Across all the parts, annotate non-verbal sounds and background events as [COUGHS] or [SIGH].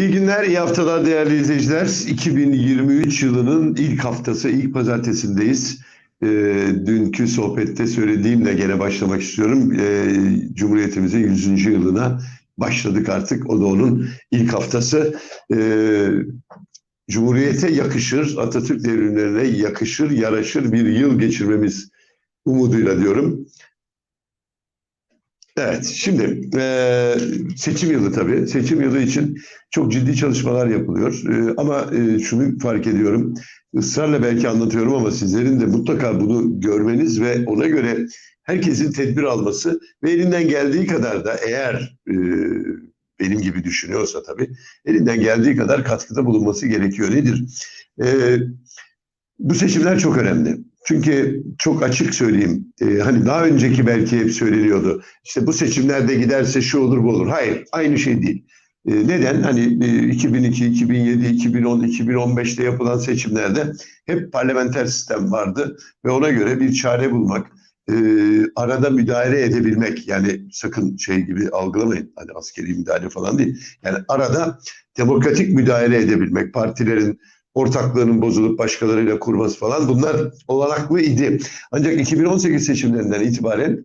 İyi günler, iyi haftalar değerli izleyiciler. 2023 yılının ilk haftası, ilk pazartesindeyiz. Ee, dünkü sohbette söylediğimle gene başlamak istiyorum. Ee, Cumhuriyetimizin 100. yılına başladık artık. O da onun ilk haftası. Ee, Cumhuriyete yakışır, Atatürk devrimlerine yakışır, yaraşır bir yıl geçirmemiz umuduyla diyorum. Evet, şimdi e, seçim yılı tabii. Seçim yılı için çok ciddi çalışmalar yapılıyor. E, ama e, şunu fark ediyorum, ısrarla belki anlatıyorum ama sizlerin de mutlaka bunu görmeniz ve ona göre herkesin tedbir alması ve elinden geldiği kadar da eğer e, benim gibi düşünüyorsa tabii, elinden geldiği kadar katkıda bulunması gerekiyor. Nedir? E, bu seçimler çok önemli. Çünkü çok açık söyleyeyim, e, hani daha önceki belki hep söyleniyordu. İşte bu seçimlerde giderse şu olur bu olur. Hayır, aynı şey değil. E, neden? Hani e, 2002, 2007, 2010, 2015'te yapılan seçimlerde hep parlamenter sistem vardı ve ona göre bir çare bulmak, e, arada müdahale edebilmek yani sakın şey gibi algılamayın hani askeri müdahale falan değil. Yani arada demokratik müdahale edebilmek, partilerin ortaklığının bozulup başkalarıyla kurması falan bunlar olanaklı idi. Ancak 2018 seçimlerinden itibaren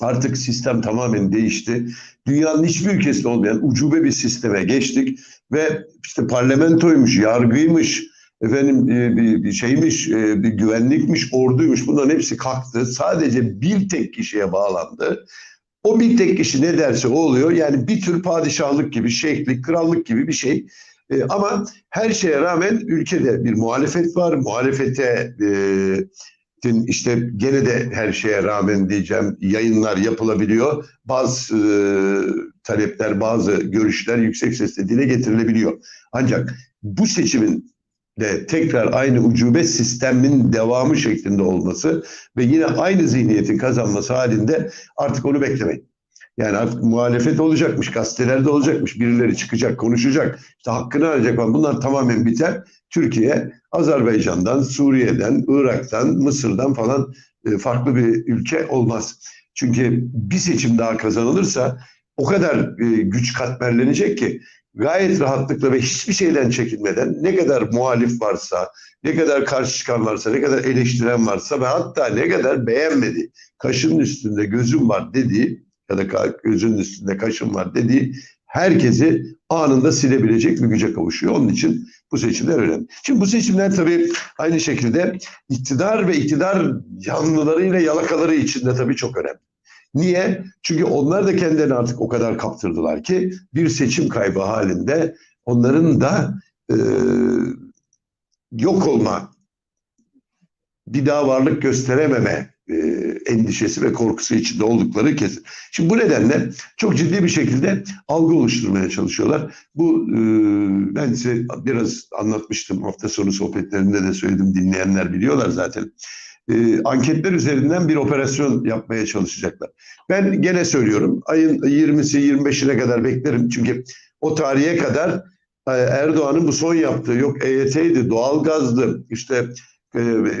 artık sistem tamamen değişti. Dünyanın hiçbir ülkesinde olmayan ucube bir sisteme geçtik ve işte parlamentoymuş, yargıymış, efendim e, bir şeymiş, e, bir güvenlikmiş, orduymuş bunların hepsi kalktı. Sadece bir tek kişiye bağlandı. O bir tek kişi ne derse o oluyor. Yani bir tür padişahlık gibi, şeyhlik, krallık gibi bir şey. E, ama her şeye rağmen ülkede bir muhalefet var. Muhalefete e, işte gene de her şeye rağmen diyeceğim yayınlar yapılabiliyor. Bazı e, talepler, bazı görüşler yüksek sesle dile getirilebiliyor. Ancak bu seçimin de tekrar aynı ucube sistemin devamı şeklinde olması ve yine aynı zihniyetin kazanması halinde artık onu beklemeyin. Yani artık muhalefet olacakmış, gazetelerde olacakmış, birileri çıkacak, konuşacak, işte hakkını arayacak falan. Bunlar tamamen biter. Türkiye, Azerbaycan'dan, Suriye'den, Irak'tan, Mısır'dan falan e, farklı bir ülke olmaz. Çünkü bir seçim daha kazanılırsa o kadar e, güç katmerlenecek ki gayet rahatlıkla ve hiçbir şeyden çekinmeden ne kadar muhalif varsa, ne kadar karşı çıkan varsa, ne kadar eleştiren varsa ve hatta ne kadar beğenmedi, kaşının üstünde gözüm var dediği ya da gözünün üstünde kaşın var dediği herkesi anında silebilecek bir güce kavuşuyor. Onun için bu seçimler önemli. Şimdi bu seçimler tabii aynı şekilde iktidar ve iktidar yanlılarıyla yalakaları için de tabii çok önemli. Niye? Çünkü onlar da kendilerini artık o kadar kaptırdılar ki bir seçim kaybı halinde onların da e, yok olma, bir daha varlık gösterememe e, endişesi ve korkusu içinde oldukları kesin. Şimdi bu nedenle çok ciddi bir şekilde algı oluşturmaya çalışıyorlar. Bu e, ben size biraz anlatmıştım hafta sonu sohbetlerinde de söyledim dinleyenler biliyorlar zaten. E, anketler üzerinden bir operasyon yapmaya çalışacaklar. Ben gene söylüyorum ayın 20'si 25'ine kadar beklerim çünkü o tarihe kadar e, Erdoğan'ın bu son yaptığı yok EYT'ydi, doğalgazdı, işte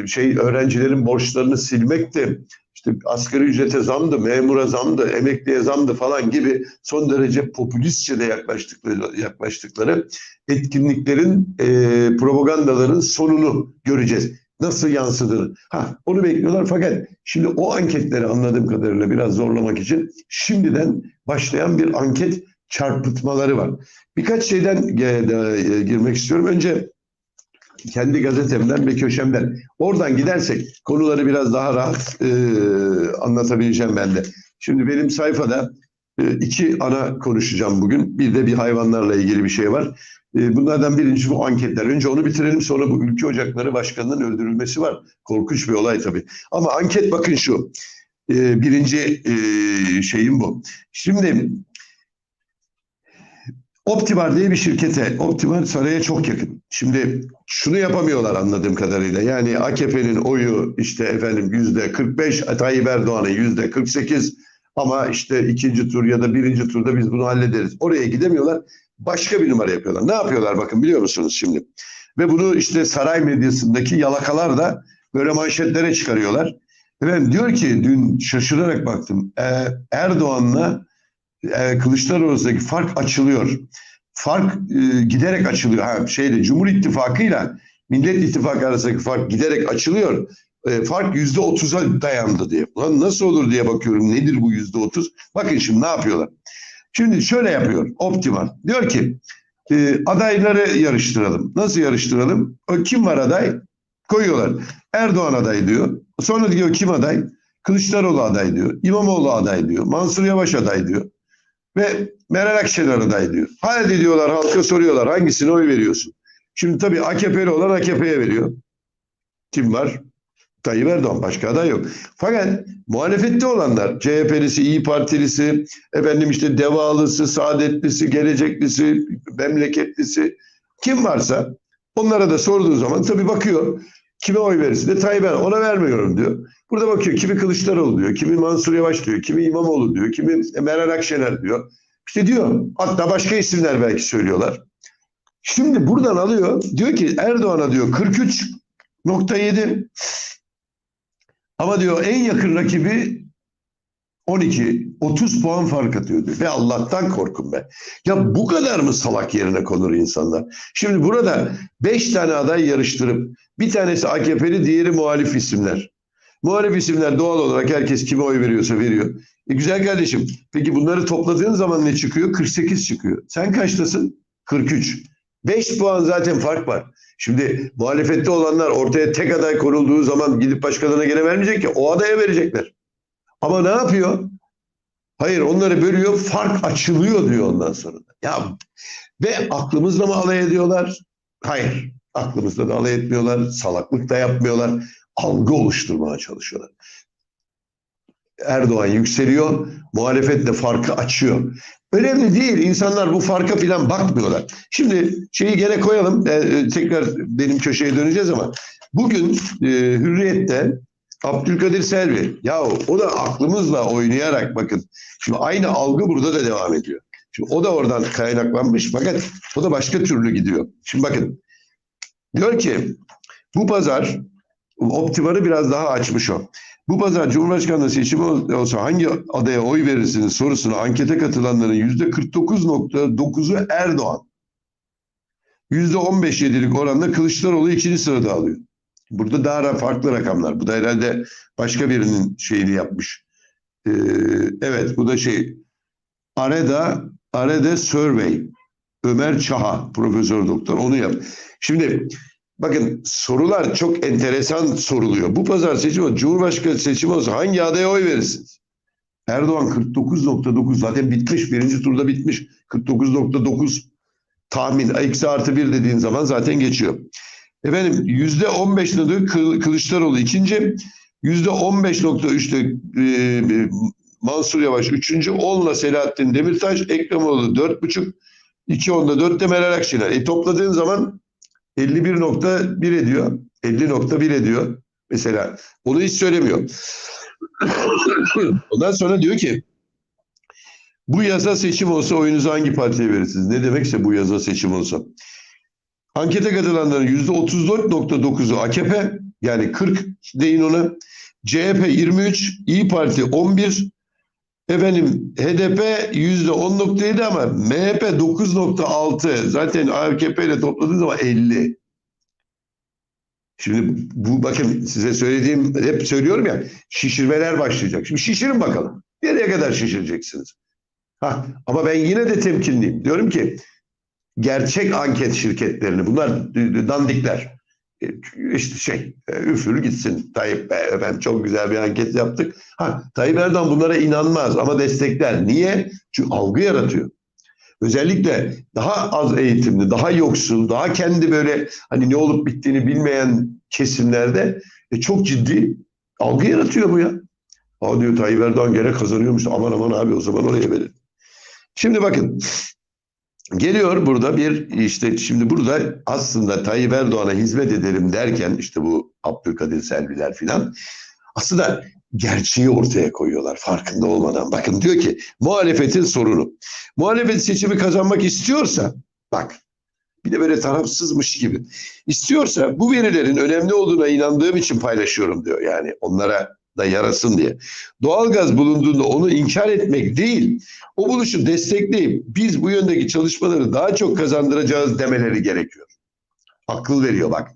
şey öğrencilerin borçlarını silmekti, işte asgari ücrete zamdı, memura zamdı, emekliye zamdı falan gibi son derece popülistçe de yaklaştıkları, yaklaştıkları etkinliklerin, e, propagandaların sonunu göreceğiz. Nasıl yansıdığını. Ha, onu bekliyorlar fakat şimdi o anketleri anladığım kadarıyla biraz zorlamak için şimdiden başlayan bir anket çarpıtmaları var. Birkaç şeyden e, girmek istiyorum. Önce kendi gazetemden ve köşemden. Oradan gidersek konuları biraz daha rahat e, anlatabileceğim ben de. Şimdi benim sayfada e, iki ana konuşacağım bugün. Bir de bir hayvanlarla ilgili bir şey var. E, bunlardan birincisi bu anketler. Önce onu bitirelim sonra bu ülke ocakları başkanının öldürülmesi var. Korkunç bir olay tabii. Ama anket bakın şu. E, birinci e, şeyim bu. Şimdi Optivar diye bir şirkete, Optivar saraya çok yakın. Şimdi şunu yapamıyorlar anladığım kadarıyla. Yani AKP'nin oyu işte efendim yüzde 45, Tayyip Erdoğan'ın yüzde 48 ama işte ikinci tur ya da birinci turda biz bunu hallederiz. Oraya gidemiyorlar. Başka bir numara yapıyorlar. Ne yapıyorlar bakın biliyor musunuz şimdi? Ve bunu işte saray medyasındaki yalakalar da böyle manşetlere çıkarıyorlar. Efendim diyor ki dün şaşırarak baktım. Erdoğan'la e, Kılıçdaroğlu'ndaki fark açılıyor. fark e, giderek açılıyor. Ha, şeyle Cumhur İttifakı'yla Millet İttifakı arasındaki fark giderek açılıyor. E, fark yüzde otuza dayandı diye. Ulan nasıl olur diye bakıyorum. Nedir bu yüzde otuz? Bakın şimdi ne yapıyorlar? Şimdi şöyle yapıyor Optimal. Diyor ki e, adayları yarıştıralım. Nasıl yarıştıralım? O kim var aday? Koyuyorlar. Erdoğan aday diyor. Sonra diyor kim aday? Kılıçdaroğlu aday diyor. İmamoğlu aday diyor. Mansur Yavaş aday diyor. Ve Meral Akşener aday diyor. Hadi diyorlar halka soruyorlar hangisine oy veriyorsun? Şimdi tabii AKP'li olan AKP'ye veriyor. Kim var? Tayyip Erdoğan başka aday yok. Fakat muhalefette olanlar CHP'lisi, İyi Partilisi, efendim işte Devalısı, Saadetlisi, Geleceklisi, Memleketlisi kim varsa onlara da sorduğu zaman tabii bakıyor kime oy verirsin de Tayyip Erdoğan ona vermiyorum diyor. Burada bakıyor kimi Kılıçdaroğlu diyor, kimi Mansur Yavaş diyor, kimi İmamoğlu diyor, kimi Meral Akşener diyor. İşte diyor hatta başka isimler belki söylüyorlar. Şimdi buradan alıyor diyor ki Erdoğan'a diyor 43.7 ama diyor en yakın rakibi 12, 30 puan fark atıyor diyor. Ve Allah'tan korkun be. Ya bu kadar mı salak yerine konur insanlar? Şimdi burada 5 tane aday yarıştırıp bir tanesi AKP'li, diğeri muhalif isimler. Muhalif isimler doğal olarak herkes kime oy veriyorsa veriyor. E güzel kardeşim. Peki bunları topladığın zaman ne çıkıyor? 48 çıkıyor. Sen kaçtasın? 43. 5 puan zaten fark var. Şimdi muhalefette olanlar ortaya tek aday konulduğu zaman gidip başkalarına gene vermeyecek ki o adaya verecekler. Ama ne yapıyor? Hayır onları bölüyor fark açılıyor diyor ondan sonra. Ya ve aklımızla mı alay ediyorlar? Hayır. Aklımızla da alay etmiyorlar. Salaklık da yapmıyorlar. Algı oluşturmaya çalışıyorlar. Erdoğan yükseliyor. Muhalefet de farkı açıyor. Önemli değil. İnsanlar bu farka falan bakmıyorlar. Şimdi şeyi gene koyalım. Ee, tekrar benim köşeye döneceğiz ama bugün e, Hürriyet'te Abdülkadir Selvi. Ya o da aklımızla oynayarak bakın. Şimdi aynı algı burada da devam ediyor. Şimdi o da oradan kaynaklanmış fakat o da başka türlü gidiyor. Şimdi bakın. Diyor ki bu pazar Optimar'ı biraz daha açmış o. Bu pazar Cumhurbaşkanlığı seçimi olsa hangi adaya oy verirsiniz sorusunu ankete katılanların yüzde 49.9'u Erdoğan. Yüzde 15.7'lik oranda Kılıçdaroğlu ikinci sırada alıyor. Burada daha farklı rakamlar. Bu da herhalde başka birinin şeyini yapmış. Ee, evet bu da şey Areda Areda Survey Ömer Çaha Profesör Doktor onu yap. Şimdi bakın sorular çok enteresan soruluyor. Bu pazar seçimi Cumhurbaşkanı seçimi olsa hangi adaya oy verirsiniz? Erdoğan 49.9 zaten bitmiş. Birinci turda bitmiş. 49.9 tahmin. Eksi artı bir dediğin zaman zaten geçiyor. Efendim yüzde 15'te Kılıçdaroğlu ikinci. Yüzde 15.3'te e, Mansur Yavaş üçüncü. 10'la Selahattin Demirtaş. Ekremoğlu dört buçuk. 2 onda 4 de Meral Akşener. E topladığın zaman 51.1 ediyor. 50.1 ediyor. Mesela onu hiç söylemiyor. [COUGHS] Ondan sonra diyor ki bu yaza seçim olsa oyunuzu hangi partiye verirsiniz? Ne demekse bu yaza seçim olsa. Ankete katılanların %34.9'u AKP yani 40 deyin ona. CHP 23, İyi Parti 11, efendim HDP %10.7 ama MHP 9.6. Zaten AKP ile topladığınız zaman 50. Şimdi bu bakın size söylediğim hep söylüyorum ya şişirmeler başlayacak. Şimdi şişirin bakalım. Nereye kadar şişireceksiniz? Ha, ama ben yine de temkinliyim. Diyorum ki gerçek anket şirketlerini bunlar dandikler. E, işte şey e, üfür gitsin Tayyip Bey ben çok güzel bir anket yaptık. Ha, Tayyip Erdoğan bunlara inanmaz ama destekler. Niye? Çünkü algı yaratıyor. Özellikle daha az eğitimli, daha yoksul, daha kendi böyle hani ne olup bittiğini bilmeyen kesimlerde e, çok ciddi algı yaratıyor bu ya. Aa diyor Tayyip Erdoğan gene kazanıyormuş. Aman aman abi o zaman oraya verin. Şimdi bakın Geliyor burada bir işte şimdi burada aslında Tayyip Erdoğan'a hizmet edelim derken işte bu Abdülkadir Selviler filan aslında gerçeği ortaya koyuyorlar farkında olmadan. Bakın diyor ki muhalefetin sorunu. Muhalefet seçimi kazanmak istiyorsa bak bir de böyle tarafsızmış gibi. istiyorsa bu verilerin önemli olduğuna inandığım için paylaşıyorum diyor. Yani onlara da yarasın diye. Doğalgaz bulunduğunda onu inkar etmek değil, o buluşu destekleyip biz bu yöndeki çalışmaları daha çok kazandıracağız demeleri gerekiyor. Akıl veriyor bak.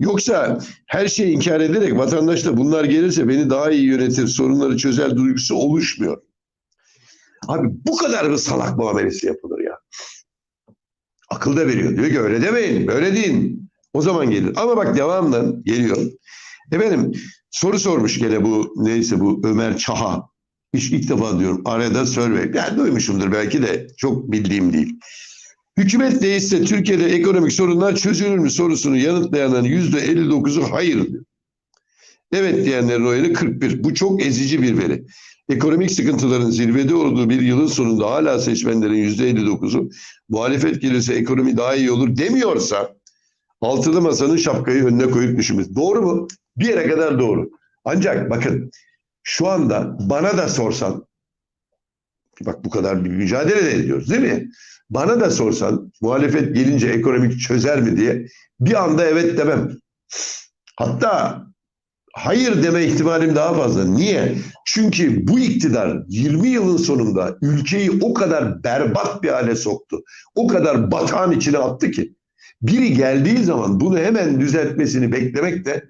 Yoksa her şeyi inkar ederek vatandaş da bunlar gelirse beni daha iyi yönetir, sorunları çözer duygusu oluşmuyor. Abi bu kadar mı salak muamelesi yapılır ya? Akıl da veriyor. Diyor ki öyle demeyin, böyle deyin. O zaman gelir. Ama bak devamlı geliyor. Efendim soru sormuş gene bu neyse bu Ömer Çaha. Hiç ilk defa diyorum arada survey. Yani duymuşumdur belki de çok bildiğim değil. Hükümet değişse Türkiye'de ekonomik sorunlar çözülür mü sorusunu yanıtlayanların yüzde 59'u hayır. Evet diyenlerin oranı 41. Bu çok ezici bir veri. Ekonomik sıkıntıların zirvede olduğu bir yılın sonunda hala seçmenlerin yüzde 59'u muhalefet gelirse ekonomi daha iyi olur demiyorsa altılı masanın şapkayı önüne koyup düşünmesi. Doğru mu? Bir yere kadar doğru. Ancak bakın şu anda bana da sorsan bak bu kadar bir mücadele de ediyoruz değil mi? Bana da sorsan muhalefet gelince ekonomik çözer mi diye bir anda evet demem. Hatta hayır deme ihtimalim daha fazla. Niye? Çünkü bu iktidar 20 yılın sonunda ülkeyi o kadar berbat bir hale soktu. O kadar batağın içine attı ki. Biri geldiği zaman bunu hemen düzeltmesini beklemek de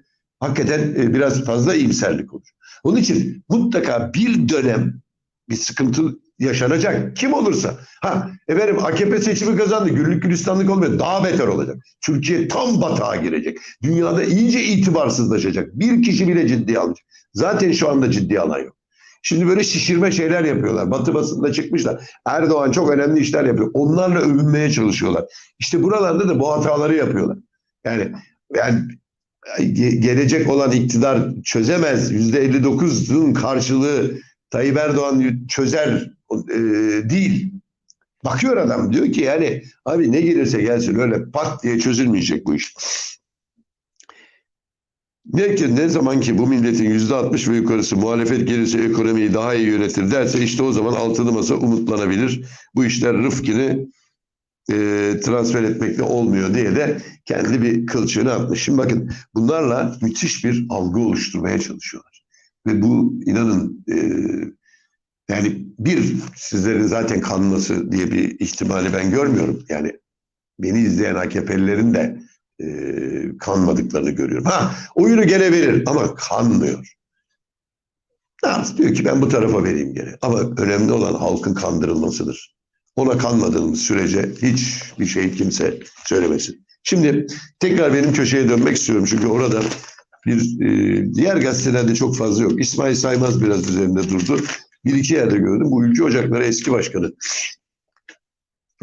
hakikaten e, biraz fazla iyimserlik olur. Onun için mutlaka bir dönem bir sıkıntı yaşanacak. Kim olursa. Ha efendim AKP seçimi kazandı. Güllük gülistanlık olmuyor. Daha beter olacak. Türkiye tam batağa girecek. Dünyada iyice itibarsızlaşacak. Bir kişi bile ciddiye almayacak. Zaten şu anda ciddiye alan yok. Şimdi böyle şişirme şeyler yapıyorlar. Batı basında çıkmışlar. Erdoğan çok önemli işler yapıyor. Onlarla övünmeye çalışıyorlar. İşte buralarda da bu hataları yapıyorlar. Yani yani gelecek olan iktidar çözemez. %59'un karşılığı Tayyip Erdoğan çözer e, değil. Bakıyor adam diyor ki yani abi ne gelirse gelsin öyle pat diye çözülmeyecek bu iş. Ne ki ne zaman ki bu milletin yüzde altmış ve yukarısı muhalefet gelirse ekonomiyi daha iyi yönetir derse işte o zaman altılı masa umutlanabilir. Bu işler Rıfkı'nı e, transfer etmekle olmuyor diye de kendi bir kılçığını atmış. Şimdi bakın bunlarla müthiş bir algı oluşturmaya çalışıyorlar. Ve bu inanın e, yani bir sizlerin zaten kanması diye bir ihtimali ben görmüyorum. Yani beni izleyen AKP'lilerin de e, kanmadıklarını görüyorum. Ha oyunu gene verir ama kanmıyor. Yapsın? Diyor ki ben bu tarafa vereyim gene. Ama önemli olan halkın kandırılmasıdır. Ona kanmadığımız sürece hiçbir şey kimse söylemesin. Şimdi tekrar benim köşeye dönmek istiyorum. Çünkü orada bir e, diğer gazetelerde çok fazla yok. İsmail Saymaz biraz üzerinde durdu. Bir iki yerde gördüm. Bu Ülke Ocakları eski başkanı.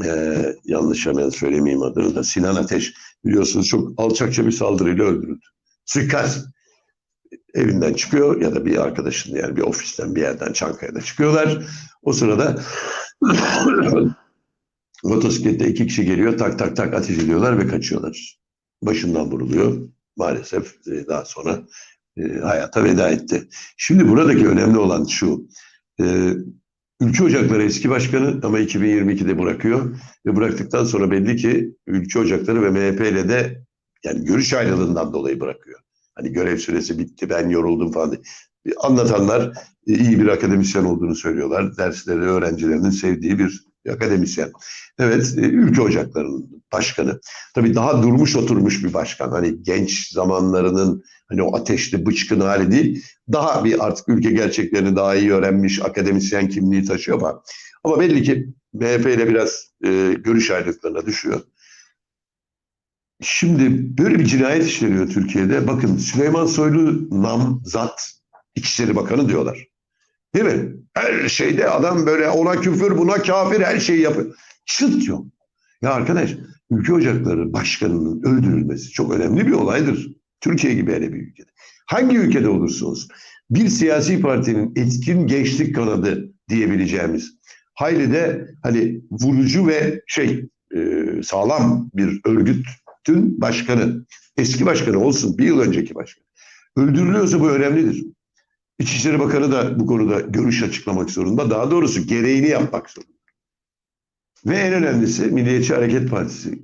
Ee, yanlış hemen söylemeyeyim adını da. Sinan Ateş biliyorsunuz çok alçakça bir saldırıyla öldürüldü. Suikast evinden çıkıyor ya da bir arkadaşın yani bir ofisten bir yerden Çankaya'da çıkıyorlar. O sırada [COUGHS] motosiklette iki kişi geliyor tak tak tak ateş ediyorlar ve kaçıyorlar. Başından vuruluyor. Maalesef e, daha sonra e, hayata veda etti. Şimdi buradaki önemli olan şu. E, Ülke Ocakları eski başkanı ama 2022'de bırakıyor ve bıraktıktan sonra belli ki Ülke Ocakları ve MHP ile de yani görüş ayrılığından dolayı bırakıyor. Hani görev süresi bitti ben yoruldum falan. Anlatanlar e, iyi bir akademisyen olduğunu söylüyorlar. Dersleri öğrencilerinin sevdiği bir akademisyen. Evet, e, Ülke Ocakları'nın başkanı. Tabii daha durmuş oturmuş bir başkan. Hani genç zamanlarının hani o ateşli bıçkın hali değil. Daha bir artık ülke gerçeklerini daha iyi öğrenmiş akademisyen kimliği taşıyor ama ama belli ki MHP ile biraz e, görüş ayrılıklarına düşüyor. Şimdi böyle bir cinayet işleniyor Türkiye'de. Bakın Süleyman Soylu namzat İçişleri Bakanı diyorlar. Değil mi? Her şeyde adam böyle ona küfür buna kafir her şeyi yapıyor. Çıt yok. Ya arkadaş ülke ocakları başkanının öldürülmesi çok önemli bir olaydır. Türkiye gibi hele bir ülkede. Hangi ülkede olursa olsun bir siyasi partinin etkin gençlik kanadı diyebileceğimiz hayli de hani vurucu ve şey e, sağlam bir örgütün başkanı, eski başkanı olsun bir yıl önceki başkan. Öldürülüyorsa bu önemlidir. İçişleri Bakanı da bu konuda görüş açıklamak zorunda. Daha doğrusu gereğini yapmak zorunda. Ve en önemlisi Milliyetçi Hareket Partisi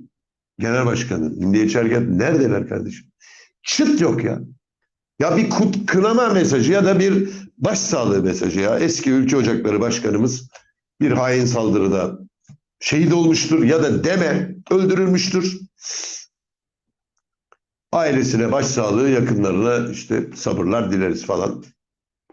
Genel Başkanı, Milliyetçi Hareket neredeler kardeşim? Çıt yok ya. Ya bir kut, kınama mesajı ya da bir başsağlığı mesajı ya. Eski Ülke Ocakları Başkanımız bir hain saldırıda şehit olmuştur ya da deme öldürülmüştür. Ailesine başsağlığı, yakınlarına işte sabırlar dileriz falan.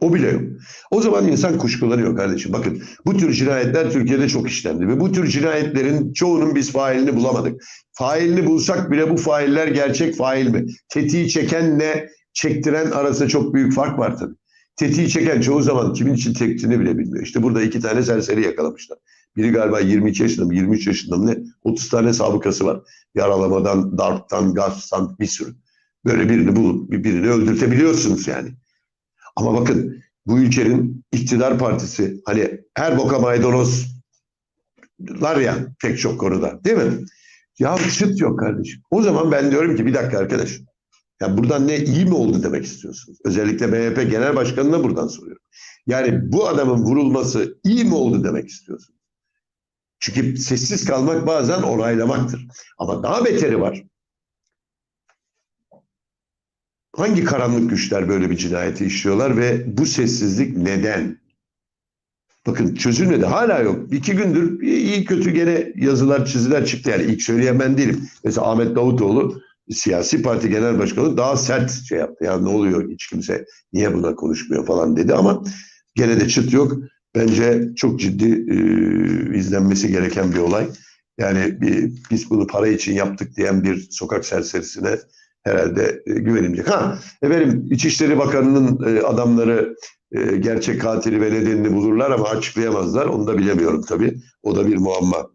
O bile yok. O zaman insan kuşkulanıyor kardeşim. Bakın bu tür cinayetler Türkiye'de çok işlendi ve bu tür cinayetlerin çoğunun biz failini bulamadık. Failini bulsak bile bu failler gerçek fail mi? Tetiği çekenle çektiren arasında çok büyük fark var tabii. Tetiği çeken çoğu zaman kimin için çektiğini bile bilmiyor. İşte burada iki tane serseri yakalamışlar. Biri galiba 22 yaşında mı 23 yaşında mı ne 30 tane sabıkası var. Yaralamadan, darptan, gasptan bir sürü. Böyle birini bulup birini öldürtebiliyorsunuz yani. Ama bakın bu ülkenin iktidar partisi hani her boka maydanozlar ya pek çok konuda değil mi? Ya çıt yok kardeşim. O zaman ben diyorum ki bir dakika arkadaş. Ya buradan ne iyi mi oldu demek istiyorsunuz? Özellikle MHP Genel Başkanı'na buradan soruyorum. Yani bu adamın vurulması iyi mi oldu demek istiyorsunuz? Çünkü sessiz kalmak bazen onaylamaktır. Ama daha beteri var. Hangi karanlık güçler böyle bir cinayeti işliyorlar ve bu sessizlik neden? Bakın çözülmedi. Hala yok. İki gündür iyi kötü gene yazılar çiziler çıktı. Yani ilk söyleyen ben değilim. Mesela Ahmet Davutoğlu siyasi parti genel başkanı daha sert şey yaptı. Ya ne oluyor hiç kimse niye buna konuşmuyor falan dedi ama gene de çıt yok. Bence çok ciddi e, izlenmesi gereken bir olay. Yani bir, biz bunu para için yaptık diyen bir sokak serserisine herhalde e, güvenilmeyecek. Ha efendim İçişleri Bakanı'nın e, adamları e, gerçek katili ve nedenini bulurlar ama açıklayamazlar. Onu da bilemiyorum tabii. O da bir muamma.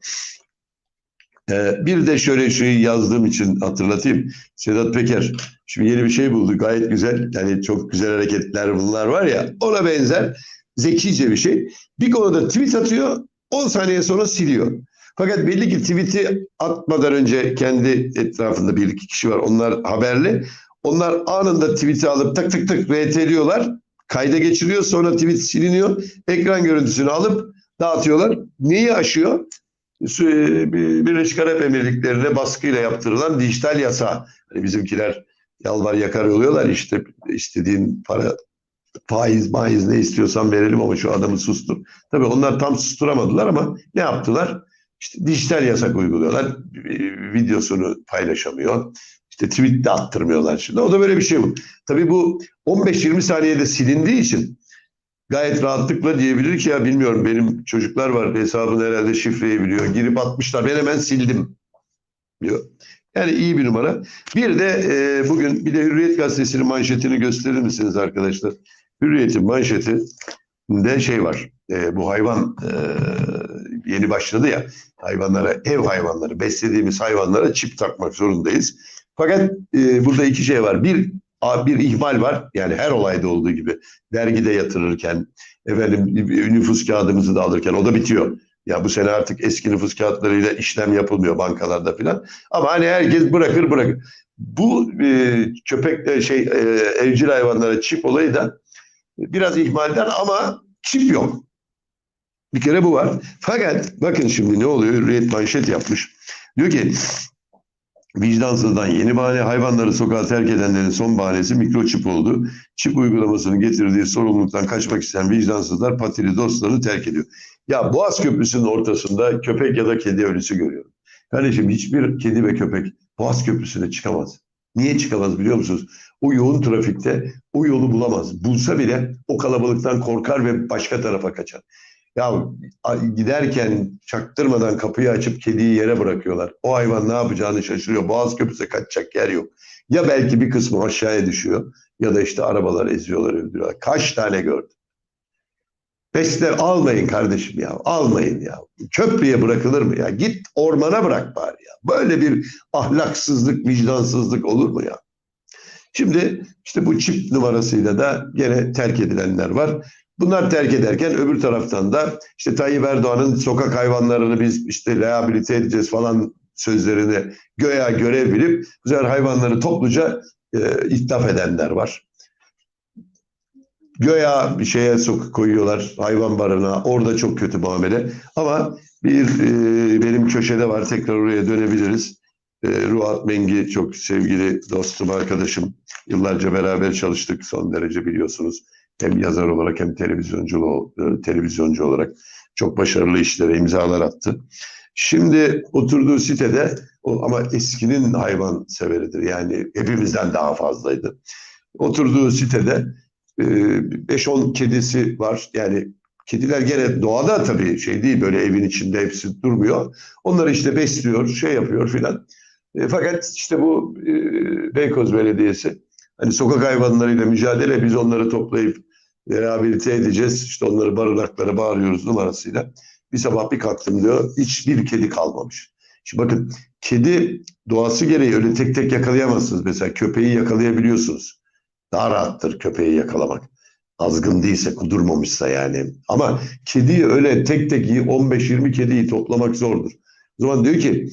E, bir de şöyle şeyi yazdığım için hatırlatayım. Sedat Peker şimdi yeni bir şey buldu. Gayet güzel. Yani çok güzel hareketler bunlar var ya. Ona benzer zekice bir şey. Bir konuda tweet atıyor. 10 saniye sonra siliyor. Fakat belli ki tweet'i atmadan önce kendi etrafında bir iki kişi var. Onlar haberli. Onlar anında tweet'i alıp tık tık tık RT'liyorlar. Kayda geçiriyor. Sonra tweet siliniyor. Ekran görüntüsünü alıp dağıtıyorlar. Neyi aşıyor? Birleşik Arap Emirlikleri'ne baskıyla yaptırılan dijital yasa. Hani bizimkiler yalvar yakar oluyorlar işte istediğin para faiz maiz ne istiyorsan verelim ama şu adamı sustur. Tabii onlar tam susturamadılar ama ne yaptılar? İşte dijital yasak uyguluyorlar. Videosunu paylaşamıyor. İşte tweet de attırmıyorlar şimdi. O da böyle bir şey bu. Tabii bu 15-20 saniyede silindiği için gayet rahatlıkla diyebilir ki ya bilmiyorum benim çocuklar var hesabını herhalde şifreyi biliyor. Girip atmışlar ben hemen sildim diyor. Yani iyi bir numara. Bir de e, bugün bir de Hürriyet Gazetesi'nin manşetini gösterir misiniz arkadaşlar? Hürriyet'in manşetinde şey var. E, bu hayvan e, yeni başladı ya. Hayvanlara, ev hayvanları, beslediğimiz hayvanlara çip takmak zorundayız. Fakat e, burada iki şey var. Bir bir ihmal var. Yani her olayda olduğu gibi vergide yatırırken, efendim nüfus kağıdımızı da alırken o da bitiyor. Ya bu sene artık eski nüfus kağıtlarıyla işlem yapılmıyor bankalarda filan. Ama hani herkes bırakır bırakır. Bu e, köpek şey e, evcil hayvanlara çip olayı da biraz ihmalden ama çip yok. Bir kere bu var. Fakat bakın şimdi ne oluyor? Hürriyet manşet yapmış. Diyor ki vicdansızdan yeni bahane hayvanları sokağa terk edenlerin son bahanesi mikroçip oldu. Çip uygulamasının getirdiği sorumluluktan kaçmak isteyen vicdansızlar patili dostlarını terk ediyor. Ya Boğaz Köprüsü'nün ortasında köpek ya da kedi ölüsü görüyorum. Kardeşim hiçbir kedi ve köpek Boğaz Köprüsü'ne çıkamaz. Niye çıkamaz biliyor musunuz? O yoğun trafikte o yolu bulamaz. Bulsa bile o kalabalıktan korkar ve başka tarafa kaçar. Ya giderken çaktırmadan kapıyı açıp kediyi yere bırakıyorlar. O hayvan ne yapacağını şaşırıyor. Boğaz köprüsü kaçacak yer yok. Ya belki bir kısmı aşağıya düşüyor ya da işte arabalar eziyorlar öldürüyorlar. Kaç tane gördüm. Besle almayın kardeşim ya. Almayın ya. Köprüye bırakılır mı ya? Git ormana bırak bari ya. Böyle bir ahlaksızlık, vicdansızlık olur mu ya? Şimdi işte bu çip numarasıyla da gene terk edilenler var. Bunlar terk ederken öbür taraftan da işte Tayyip Erdoğan'ın sokak hayvanlarını biz işte rehabilite edeceğiz falan sözlerini göya görev bilip sefer hayvanları topluca e, itlaf edenler var. Göya bir şeye sok koyuyorlar hayvan barına orada çok kötü muamele ama bir e, benim köşede var tekrar oraya dönebiliriz. E, Ruat Mengi çok sevgili dostum, arkadaşım. Yıllarca beraber çalıştık son derece biliyorsunuz. Hem yazar olarak hem televizyoncu, e, televizyoncu olarak çok başarılı işlere imzalar attı. Şimdi oturduğu sitede o, ama eskinin hayvan severidir. Yani hepimizden daha fazlaydı. Oturduğu sitede 5-10 kedisi var. Yani kediler gene doğada tabii şey değil böyle evin içinde hepsi durmuyor. Onları işte besliyor, şey yapıyor filan. E, fakat işte bu e, Beykoz Belediyesi hani sokak hayvanlarıyla mücadele biz onları toplayıp rehabilite edeceğiz. İşte onları barınaklara bağırıyoruz numarasıyla. Bir sabah bir kalktım diyor hiçbir kedi kalmamış. Şimdi bakın kedi doğası gereği öyle tek tek yakalayamazsınız. Mesela köpeği yakalayabiliyorsunuz. Daha rahattır köpeği yakalamak. Azgın değilse, kudurmamışsa yani. Ama kediyi öyle tek tek 15-20 kediyi toplamak zordur. O zaman diyor ki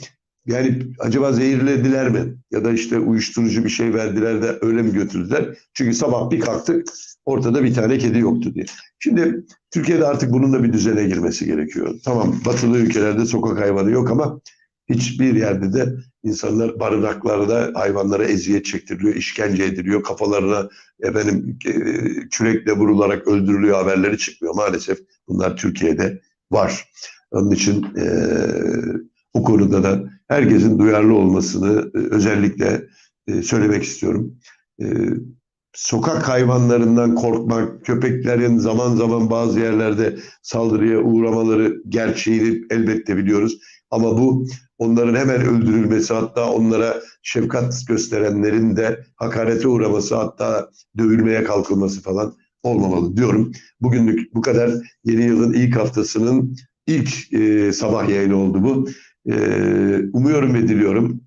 yani acaba zehirlediler mi? Ya da işte uyuşturucu bir şey verdiler de öyle mi götürdüler? Çünkü sabah bir kalktık ortada bir tane kedi yoktu diye. Şimdi Türkiye'de artık bunun da bir düzene girmesi gerekiyor. Tamam batılı ülkelerde sokak hayvanı yok ama hiçbir yerde de insanlar barınaklarda hayvanlara eziyet çektiriliyor, işkence ediliyor, kafalarına efendim e, kürekle vurularak öldürülüyor haberleri çıkmıyor. Maalesef bunlar Türkiye'de var. Onun için e, bu konuda da herkesin duyarlı olmasını e, özellikle e, söylemek istiyorum. Sokak hayvanlarından korkmak, köpeklerin zaman zaman bazı yerlerde saldırıya uğramaları gerçeğini elbette biliyoruz. Ama bu onların hemen öldürülmesi hatta onlara şefkat gösterenlerin de hakarete uğraması hatta dövülmeye kalkılması falan olmamalı diyorum. Bugünlük bu kadar yeni yılın ilk haftasının ilk e, sabah yayını oldu bu. E, umuyorum ve diliyorum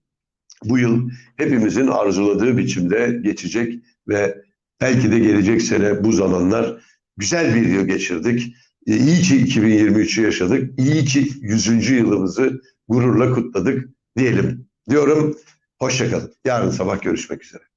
bu yıl hepimizin arzuladığı biçimde geçecek ve belki de gelecek sene bu zamanlar güzel bir yıl geçirdik. E, iyi ki 2023'ü yaşadık. İyi ki 100. yılımızı gururla kutladık diyelim diyorum. Hoşçakalın. Yarın sabah görüşmek üzere.